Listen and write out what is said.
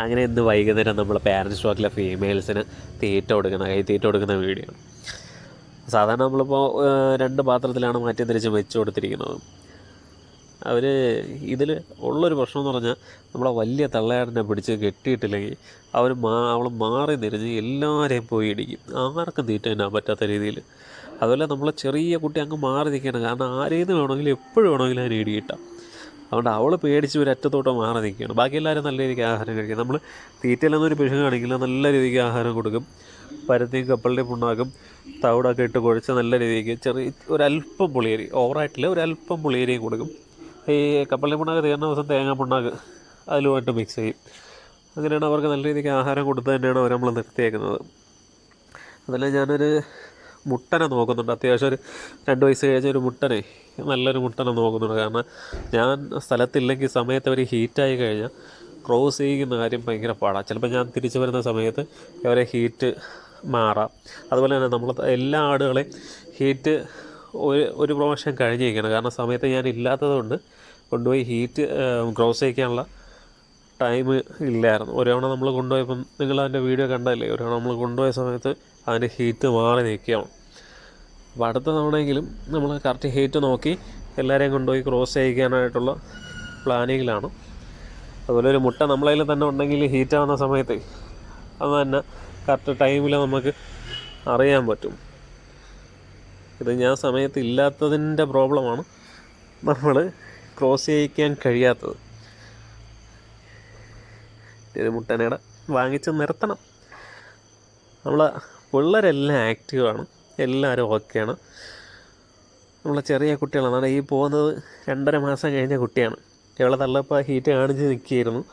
അങ്ങനെ ഇന്ന് വൈകുന്നേരം നമ്മൾ പാരൻസ് സ്റ്റോക്കിലെ ഫീമെയിൽസിന് തീറ്റ കൊടുക്കുന്ന കൈ തീറ്റ കൊടുക്കുന്ന വീഡിയോ സാധാരണ നമ്മളിപ്പോൾ രണ്ട് പാത്രത്തിലാണ് മാറ്റി തിരിച്ച് വെച്ച് കൊടുത്തിരിക്കുന്നത്. അവർ ഇതിൽ ഉള്ളൊരു പ്രശ്നം എന്ന് പറഞ്ഞാൽ നമ്മളെ വലിയ തള്ളയാടിനെ പിടിച്ച് കെട്ടിയിട്ടില്ലെങ്കിൽ അവർ മാ അവൾ മാറി നിരഞ്ഞ് എല്ലാവരെയും പോയി ഇടിക്കും. ആർക്കും തീറ്റ തന്നെ പറ്റാത്ത രീതിയിൽ അതുപോലെ നമ്മൾ ചെറിയ കുട്ടി അങ്ങ് മാറി നിൽക്കണം കാരണം ആരേന്ന് വേണമെങ്കിലും എപ്പോഴും വേണമെങ്കിലും അതിന് ഇടി കിട്ടാം അതുകൊണ്ട് അവൾ പേടിച്ച് ഒരു അറ്റത്തോട്ട് മാറി നിൽക്കുകയാണ്. ബാക്കി എല്ലാവരും നല്ല രീതിക്ക് ആഹാരം കഴിക്കും. നമ്മൾ തീറ്റയിലൊന്നും ഒരു പിശു കാണിക്കില്ല നല്ല രീതിക്ക് ആഹാരം കൊടുക്കും. പരുത്തിയും കപ്പലിന്റെയും പുണ്ണാക്കും തവിടൊക്കെ ഇട്ട് കുഴച്ച് നല്ല രീതിക്ക് ചെറിയ ഒരല്പം പുളിയരി ഓവറായിട്ടില്ല ഒരല്പം പുളിയരിയും കൊടുക്കും. ഈ കപ്പലിന്റെ പുണ്ണാക്ക് തീർന്ന ദിവസം തേങ്ങാ പുണ്ണാക്ക് അതിലുമായിട്ട് മിക്സ് ചെയ്യും. അങ്ങനെയാണ് അവർക്ക് നല്ല രീതിക്ക് ആഹാരം കൊടുത്ത് തന്നെയാണ് അവർ നമ്മൾ നിർത്തിയേക്കുന്നത്. അതല്ല ഞാനൊരു മുട്ടനെ നോക്കുന്നുണ്ട്. അത്യാവശ്യം ഒരു രണ്ട് വയസ്സ് കഴിഞ്ഞ ഒരു മുട്ടനെ നല്ലൊരു മുട്ടനെ നോക്കുന്നുണ്ട്. കാരണം ഞാൻ സ്ഥലത്തില്ലെങ്കിൽ സമയത്ത് അവർ ഹീറ്റായി കഴിഞ്ഞാൽ ക്രോസ് ചെയ്യുന്ന കാര്യം ഭയങ്കര പാടാണ് ചിലപ്പോൾ ഞാൻ തിരിച്ചു വരുന്ന സമയത്ത് അവരെ ഹീറ്റ് മാറാം. അതുപോലെ തന്നെ നമ്മൾ എല്ലാ ആടുകളെയും ഹീറ്റ് ഒരു ഒരു പ്രാവശ്യം കഴിഞ്ഞിരിക്കണം. കാരണം സമയത്ത് ഞാൻ ഇല്ലാത്തത് കൊണ്ട് കൊണ്ടുപോയി ഹീറ്റ് ക്രോസ് ചെയ്യിക്കാനുള്ള ടൈം ഇല്ലായിരുന്നു. ഒരവണ നമ്മൾ കൊണ്ടുപോയപ്പം നിങ്ങൾ അതിന്റെ വീഡിയോ കണ്ടല്ലേ ഒരവണ നമ്മൾ കൊണ്ടുപോയ സമയത്ത് അതിന്റെ ഹീറ്റ് മാറി നിൽക്കുകയാണ്. അപ്പോൾ അടുത്ത തവണയെങ്കിലും നമ്മൾ കറക്റ്റ് ഹേറ്റ് നോക്കി എല്ലാവരെയും കൊണ്ടുപോയി ക്രോസ് ചെയ്യിക്കാനായിട്ടുള്ള പ്ലാനിങ്ങിലാണ്. അതുപോലെ ഒരു മുട്ട നമ്മളതിൽ തന്നെ ഉണ്ടെങ്കിൽ ഹീറ്റ് ആവുന്ന സമയത്ത് അത് തന്നെ കറക്റ്റ് ടൈമിൽ നമുക്ക് അറിയാൻ പറ്റും. ഇത് ഞാൻ സമയത്ത് ഇല്ലാത്തതിന്റെ പ്രോബ്ലമാണ് നമ്മൾ ക്രോസ് ചെയ്യിക്കാൻ കഴിയാത്തത്. ഒരു മുട്ടനയുടെ വാങ്ങിച്ച് നിർത്തണം. നമ്മൾ പിള്ളേരെല്ലാം ആക്റ്റീവാണ് എല്ലാവരും ഓക്കെയാണ്. നമ്മളെ ചെറിയ കുട്ടികളാണ്. അതാണ് ഈ പോകുന്നത് രണ്ടര മാസം കഴിഞ്ഞ കുട്ടിയാണ്. ഇവളെ തള്ളപ്പോൾ ഹീറ്റ് കാണിച്ച് നിൽക്കുകയായിരുന്നു.